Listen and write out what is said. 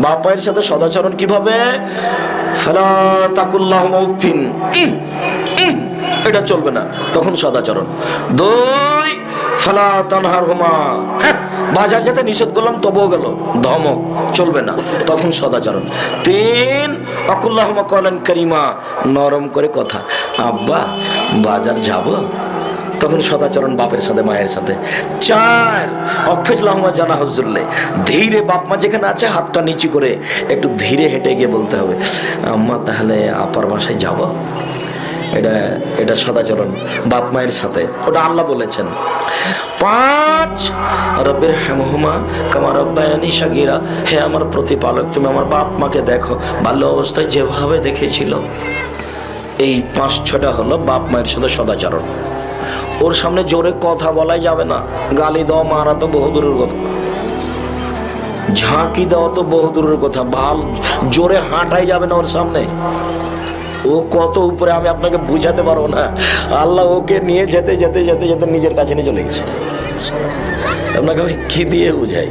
বাপ মায়ের সাথে সদাচরণ কীভাবে? ফেলা তাকুল্লাহ মৌফিন এটা চলবে না। তখন সদাচরণ। দুই ফালা তানহার হুমা হ্যাঁ, বাজার যাতে নিষেধ করলাম তবুও গেল। ধমক চলবে না। তখন সদাচরণ। তিন অকুল্লাহমা কলেন করিমা। নরম করে কথা। আব্বা বাজার যাব? তখন সদাচরণ বাপের সাথে, মায়ের সাথে। চার অফেজলাহমা জানা হজুল্লে ধীরে বাপ মা যেখানে আছে, হাতটা নিচু করে একটু ধীরে হেঁটে গিয়ে বলতে হবে, আম্মা, তাহলে আপার বাসায় যাব? এটা এটা সদাচরণ বাপ মায়ের সাথে। ওটা আল্লাহ বলেছেন। পাঁচ, রব্বের হেমহুমা কামার রব্বায়ানি সাগিরা। হে আমার প্রতিপালক, তুমি আমার বাপ মাকে দেখো। বাল্য অবস্থায় যেভাবে দেখেছিল। এই পাঁচ ছটা হলো বাপ মায়ের সাথে সদাচরণ। ওর সামনে জোরে কথা বলাই যাবে না। গালি দাও মারা তো বহু দূরের কথা। ঝাঁকি দেওয়া তো বহু দূরের কথা। ভালো জোরে হাঁটাই যাবে না ওর সামনে। ও কত উপরে আমি আপনাকে বুঝাতে পারব না। আল্লাহ ওকে নিয়ে যেতে যেতে যেতে যেতে নিজের কাছে নিয়ে চলে গেছে। আপনাকে আমি কি দিয়ে বুঝাই?